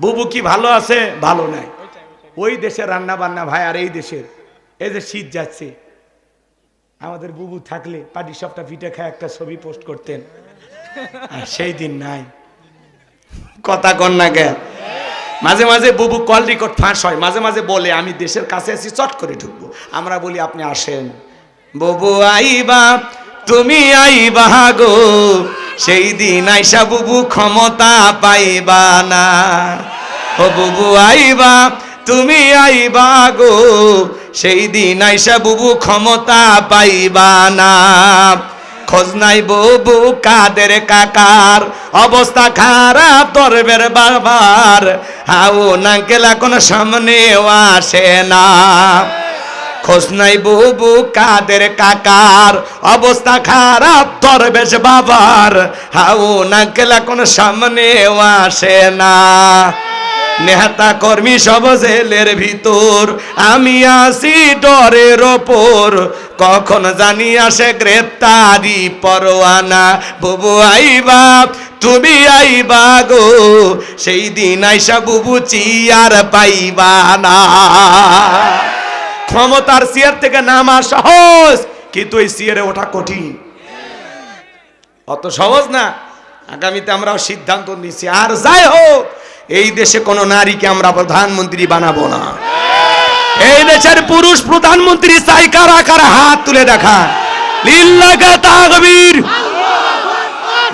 বুবু কি ভালো আছে? ভালো নাই। ওই দেশের রান্না বান্না ভাই আর এই দেশের। এই যে শীত যাচ্ছে। আমাদের বুবু থাকলে পাটি সবটা পিঠে খায়, একটা ছবি পোস্ট করতেন। সেই দিন নাই। কথা কন না গে মাঝে মাঝে বুবু কল রেকর্ড ফাঁস হয়। মাঝে মাঝে বলে, আমি দেশের কাছে আছি চট করে ঢুকবো। আমরা বলি, আপনি আসেন। বুবু আইবা, তুমি আইবা গো। সেই দিন আইসা বুবু ক্ষমতা পাইবা না। ও বুবু আইবা, তুমি আইবা গো। সেই দিন আইসা বুবু ক্ষমতা পাইবা না। খোঁজ নাই বুবু কাদের কাকার। অবস্থা খারাপ, দরবের বাবার। হাউ নাঙ্কেল এখন সামনেও আসে না। খোঁজ নাই বুবু কাদের কাকার। অবস্থা খারাপ তোর দরবেশ বাবার। হাউ নাঙ্কেল কোন সামনেও আসে না। নেহাতা কর্মী সব জেলের ভিতর। আমি আসি ডরের ওপর। কখন জানি আসে গ্রেপ্তারি পরোয়ানা। বুবু আইবা, তুমি আইবা গো। সেই দিন আইসা বুবু চিয়ার পাইবা না। ক্ষমতার চেয়ার থেকে নামা সহজ, কিন্তু এই চেয়ারে ওঠা কঠিন। অত সহজ না। আগামীতে আমরাও সিদ্ধান্ত নিচ্ছি আর যাই হোক, এই দেশে কোনো নারীকে আমরা প্রধানমন্ত্রী বানাবো না। এই দেশের পুরুষ প্রধানমন্ত্রী চাই কারা কারা হাত তুলে দেখা তাকবীর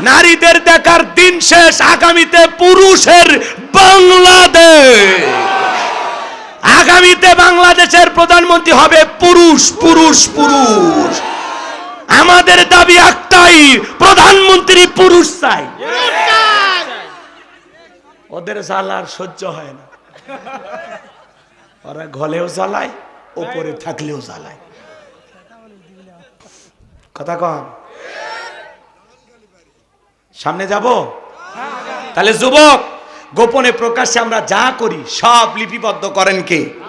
নারীদের দেখার দিন শেষ। আগামীতে পুরুষের বাংলাদেশ। বাংলাদেশের প্রধানমন্ত্রী হবে পুরুষ পুরুষ পুরুষ। আমাদের দাবি একটাই, প্রধানমন্ত্রী পুরুষ চাই। ওদের জ্বালার সহ্য হয় না। ওরা ঘলেও জ্বালায়, ওপরে থাকলেও জ্বালায়। কথা কম? সামনে যাব? তাহলে যুবক, গোপনে প্রকাশ্যে আমরা যা করি, সব লিপিবদ্ধ করেন কে?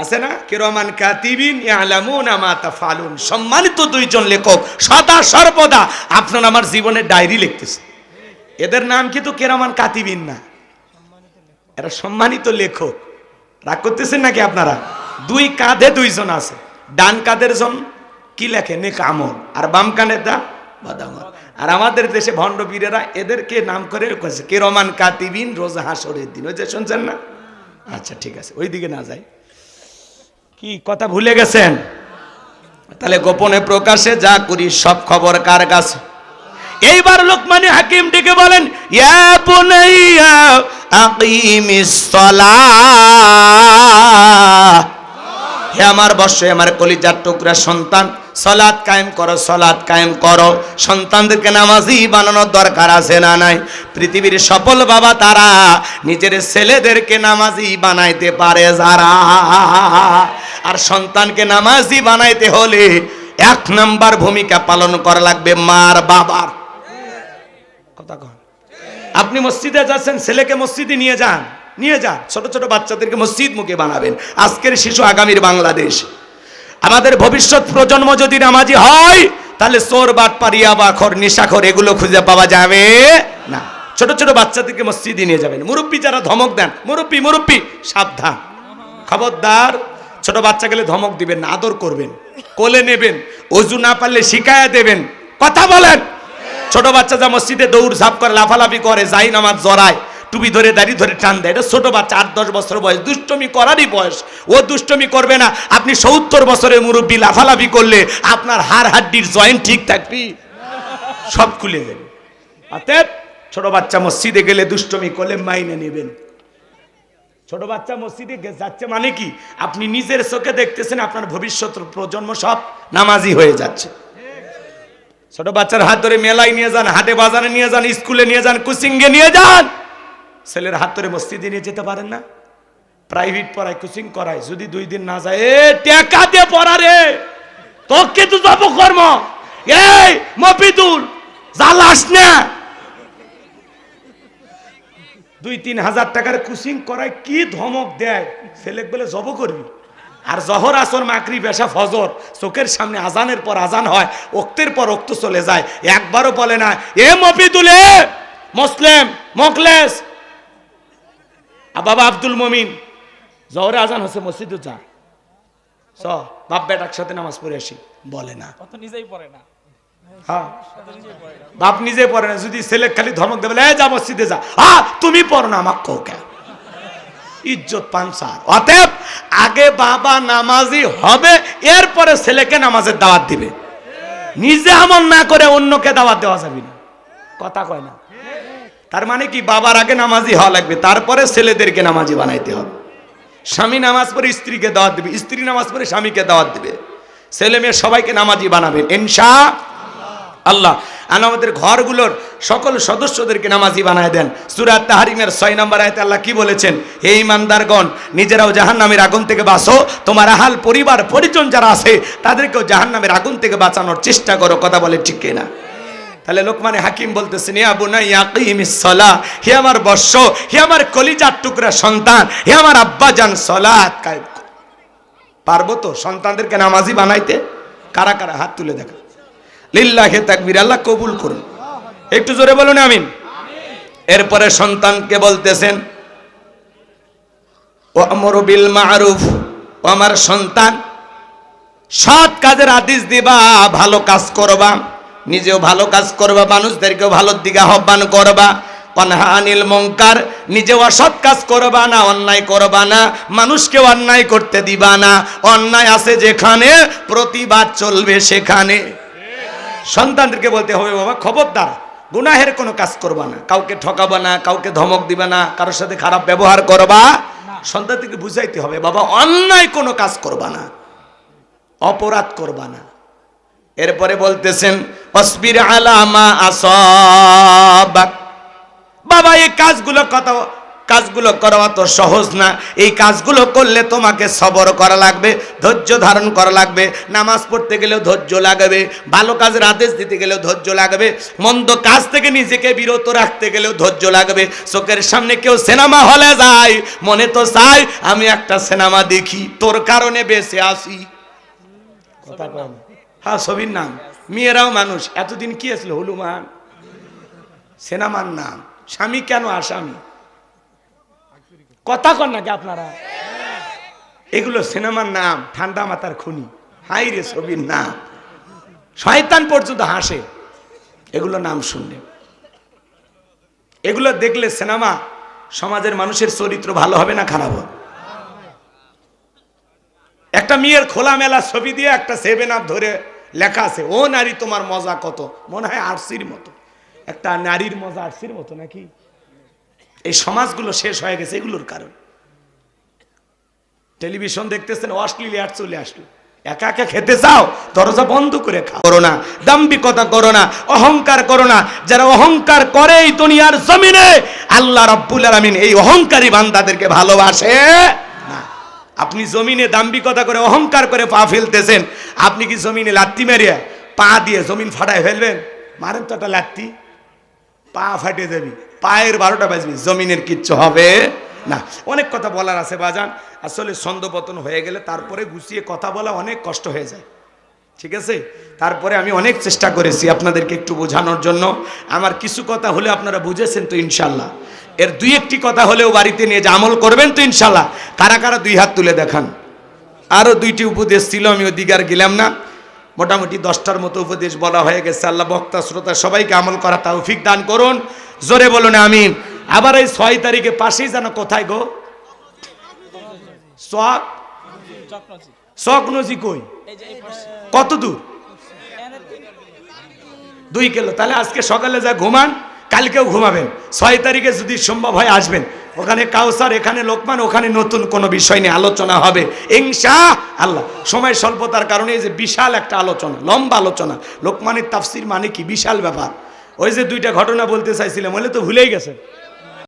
আছে না? কেরমান কাতিবিন ইয়ালামুনা মা তাফালুন। সম্মানিত দুইজন লেখক, সদা সর্বদা। আপনার আমার জীবনের ডায়েরি লিখতেছে এদের নাম কিন্তু কেরামান কাতিবিন না। এরা সম্মানিত লেখক। রাগ করতেছেন নাকি আপনারা? দুই কাঁধে দুইজন আছে। ডান কাঁধের জন কি লেখে? নেক আমল। আর বাম কানের দা? বাদামল আর আমাদের দেশে ভণ্ড বীরেরা এদেরকে নাম করে করেছে কে কাতিবিন রোজা হাসরের দিন। ওই যে শুনছেন না? আচ্ছা ঠিক আছে। ওই দিকে না যাই। কি কথা ভুলে গেছেন? তাহলে গোপনে প্রকাশে যা করি সব খবর কার কাছে? এইবার লোকমানি হাকিম ডেকে বলেন হে আমার বর্ষে, আমার কলিজার টুকরা সন্তান সলাদ কায়েম করো সলাদ কায়েম করো। সন্তানদেরকে নামাজি বানানোর দরকার আছে না নাই? পৃথিবীর সফল বাবা তারা নিজের ছেলেদেরকে নামাজি বানাইতে পারে যারা। আর সন্তানকে নামাজি বানাইতে হলে এক নাম্বার ভূমিকা পালন করা লাগবে মার বাবার। কথা কন। আপনি মসজিদে যাচ্ছেন, ছেলেকে মসজিদে নিয়ে যান নিয়ে যান। ছোট ছোট বাচ্চাদেরকে মসজিদ মুখে বানাবেন। আজকের শিশু আগামীর বাংলাদেশ। আমাদের ভবিষ্যৎ প্রজন্ম যদি নামাজি হয়, তাহলে চোর, বাট, পারিয়া, বাখর, নিশাখর, এগুলো খুঁজে পাওয়া যাবে না। ছোট ছোট বাচ্চাদেরকে মসজিদে নিয়ে যাবেন। মুরব্বী যারা ধমক দেন, মুরব্বী মুরব্বী, সাবধান। খবরদার ছোট বাচ্চা গেলে ধমক দিবেন না, আদর করবেন, কোলে নেবেন, অজু না পারলে শিকায়া দেবেন। কথা বলেন। ছোট বাচ্চা যা মসজিদে দৌড় ঝাঁপ করে, লাফালাফি করে, যাই নামাজ জড়ায়, টুপি ধরে দাড়ি ধরে টান দেয়। এটা ছোট বাচ্চা, আট, দশ বছর বয়স, দুষ্টমি করারই বয়স। ও দুষ্টমি করবে না। আপনি সত্তর বছরের মুরব্বী, লাফালাফি করলে আপনার হাড় হাড্ডির জয়েন্ট ঠিক থাকবি। সব খুলে দেবে। অতএব ছোট বাচ্চা মসজিদে গেলে দুষ্টমি করলে মাইনে নেবেন। ছোট বাচ্চা মসজিদে যাচ্ছে মানে কি? আপনি নিজের চোখে দেখতেছেন আপনার ভবিষ্যৎ প্রজন্ম সব নামাজি হয়ে যাচ্ছে। ছোট বাচ্চার হাত ধরে মেলায় নিয়ে যান, হাটে বাজারে নিয়ে যান, স্কুলে নিয়ে যান, কুচিংয়ে নিয়ে যান। ছেলের হাত ধরে মসজিদে নিয়ে যেতে পারেন না। প্রাইভেট পড়ায়, কোচিং করায়, যদি দুই দিন না যায়, এ, টেকা দিয়ে পড়া রে। তোকে তো যাব কর্ম। এই, মফিদুল, জ্বালাস না। দুই, তিন হাজার টাকার কুচিং করায় কি ধমক দেয়? ছেলে বলে, জব করবি? আর জহর, আসর মাকরি বেশা ফজর, চোখের সামনে আজানের পর আজান হয় অক্তের পর ওক্ত চলে যায়। একবারও বলে না, এ মফিদুল, মুসলিম মকলেস আর বাবা আব্দুল মমিন, জহরে আজান হচ্ছে, মসজিদে যা। চ বাপ বেটার সাথে নামাজ পড়ে আসি। বলে না। নিজেই পড়ে না। হ্যাঁ। বাপ নিজে পড়ে না যদি ছেলে খালি ধমক দেবে "এই যা, মসজিদে যা। হা তুমি পড়ো না, আমাকে কও কেন ইজ্জত পানসার অতএব, আগে বাবা নামাজি হবে, এরপরে ছেলেকে নামাজের দাওয়াত দিবে। নিজে আমল না করে অন্যকে দাওয়াত দেওয়া যাবে না। কথা কয় না? তার মানে কি, বাবার আগে নামাজি হওয়া লাগবে, তারপরে ছেলেদেরকে নামাজি বানাইতে হবে। স্বামী নামাজ পড়ে স্ত্রীকে দাওয়াত দিবে, স্ত্রী নামাজ পড়ে স্বামীকে দাওয়াত দিবে। ছেলে মেয়ে সবাইকে নামাজি বানাবেন ইনশা আল্লাহ। আর আমাদের ঘরগুলোর সকল সদস্যদেরকে নামাজি বানায় দেন। সুরাত তাহারিমের ছয় নম্বর আয়তে আল্লাহ কি বলেছেন? হে ইমানদারগণ, নিজেরাও জাহান নামের আগুন থেকে বাঁচো। তোমার আহাল পরিবার, পরিজন যারা আছে, তাদেরকেও জাহান নামের আগুন থেকে বাঁচানোর চেষ্টা করো। কথা বলে ঠিক কিনা তাহলে লোকমানে হাকিম বলতেছেন বুনাই ইয়াকিমিস সালাহ হে আমার বর্ষ, হে আমার কলিজার টুকরা সন্তান, হে আমার আব্বা যান কায়েম পারব তো সন্তানদেরকে নামাজি বানাইতে? কারা কারা হাত তুলে দেখা লিল্লাহে তাকবীর, আল্লাহ কবুল করুন। একটু জোরে বলুন, আমিন। এরপরে সন্তানকে বলতেছেন ও আমর বিল মারুফ ও আমার সন্তান, সৎ কাজের আদেশ দিবা, ভালো কাজ করবা, নিজেও ভালো কাজ করবা, মানুষদেরকেও ভালোর দিকে আহ্বান করবা। অনহানিল মঙ্কার নিজেও অসৎ কাজ করবা না, অন্যায় করবা না, মানুষকেও অন্যায় করতে দিবা না। অন্যায় আছে যেখানে, প্রতিবাদ চলবে সেখানে। সন্তানদেরকে বলতে হবে বাবা খবরদার। গুনাহের কোনো কাজ করবা না। কাউকে ঠকাবা না কাউকে ধমক দিবা না কারোর সাথে খারাপ ব্যবহার করবা সন্তানদেরকে বুঝাইতে হবে বাবা অন্যায় কোনো কাজ করবা না। অপরাধ করবা না। এরপরে বলতেছেন অসবির আলামা আসাবাক। বাবা এই কাজগুলো কত কাজগুলো করা অত সহজ না। এই কাজগুলো করলে তোমাকে সবর করা লাগবে ধৈর্য ধারণ করা লাগবে নামাজ পড়তে গেলেও ধৈর্য লাগবে ভালো কাজের আদেশ দিতে গেলেও ধৈর্য লাগবে মন্দ কাজ থেকে নিজেকে বিরত রাখতে গেলেও ধৈর্য লাগবে। চোখের সামনে কেউ সিনেমা হলে যায় মনে তো চাই আমি একটা সিনেমা দেখি তোর কারণে বেঁচে আসি কথা হ্যাঁ ছবির নাম। মেয়েরাও মানুষ। এতদিন কি আসলো হলুমান সেনামার নাম। স্বামী কেন আসামি? কথা কন নাকি আপনারা? এগুলো সিনেমার নাম, ঠান্ডা মাথার খুনি। হাই রে ছবির নাম। শয়তান পর্যন্ত হাসে। এগুলো নাম শুনলে। এগুলো দেখলে সিনেমা সমাজের মানুষের চরিত্র ভালো হবে না খারাপ হবে? একটা মেয়ের খোলামেলা ছবি দিয়ে একটা সেভেন আপ ধরে লেখা আছে, ও নারী তোমার মজা কত? মনে হয় আরসির মতো। একটা নারীর মজা আরসির মতো নাকি? সমাজগুলো শেষ হয়ে গেছে, এগুলোর কারণ। টেলিভিশন দেখতেছেন, অশ্লীল অ্যাড চলে আসলো। একা একা খেতে চাও দরজা বন্ধ করে খাও। করো না দাম্বিকতা করো না, অহংকার করো না। যারা অহংকার করে এই দুনিয়ার জমিনে, আল্লাহ রাব্বুল আলামিন এই অহংকারী বান্দাদেরকে ভালোবাসে না। আপনি জমিনে দাম্বিকতা করে, অহংকার করে পা ফেলতেছেন, আপনি কি জমিনে লাত্তি মেরিয়া পা দিয়ে জমিন ফাটায় ফেলবেন? মারেন তো একটা লাত্তি। পা ফাটে যাবি পায়ের বারোটা বাজবি, জমিনের কিচ্ছু হবে না। অনেক কথা বলার আছে বাজান, আসলে ছন্দপতন হয়ে গেলে তারপরে গুছিয়ে কথা বলা অনেক কষ্ট হয়ে যায়। ঠিক আছে? তারপরে আমি অনেক চেষ্টা করেছি আপনাদেরকে একটু বোঝানোর জন্য। আমার কিছু কথা হলে আপনারা বুঝেছেন তো ইনশাল্লাহ। এর দুই একটি কথা হলেও বাড়িতে নিয়ে যে আমল করবেন তো ইনশাল্লাহ। কারা কারা দুই হাত তুলে দেখান? আরও দুইটি উপদেশ ছিল, আমি ওদিকে আর গেলাম না। মোটামুটি দশটার মতো উপদেশ বলা হয়ে গেছে। আল্লাহ বক্তা, শ্রোতা সবাইকে আমল করা তৌফিক দান করুন। জোরে বলুন আমি আবার এই ছয় তারিখে পাশেই যেন কোথায় গো? শখ নজি কই? কত দূর? দুই কিলো। তাহলে আজকে সকালে যা ঘুমান, কালকেও ঘুমাবেন। ছয় তারিখে যদি সম্ভব হয় আসবেন। ওখানে কাউসার, এখানে লোকমান, ওখানে নতুন কোনো বিষয় নিয়ে আলোচনা হবে। ইংসা আল্লাহ। সময় স্বল্পতার কারণে এই যে বিশাল একটা আলোচনা, লম্বা আলোচনা। লোকমানের তাফসির মানে কি? বিশাল ব্যাপার। ওই যে দুইটা ঘটনা বলতে চাইছিলাম বলে তো ভুলেই গেছে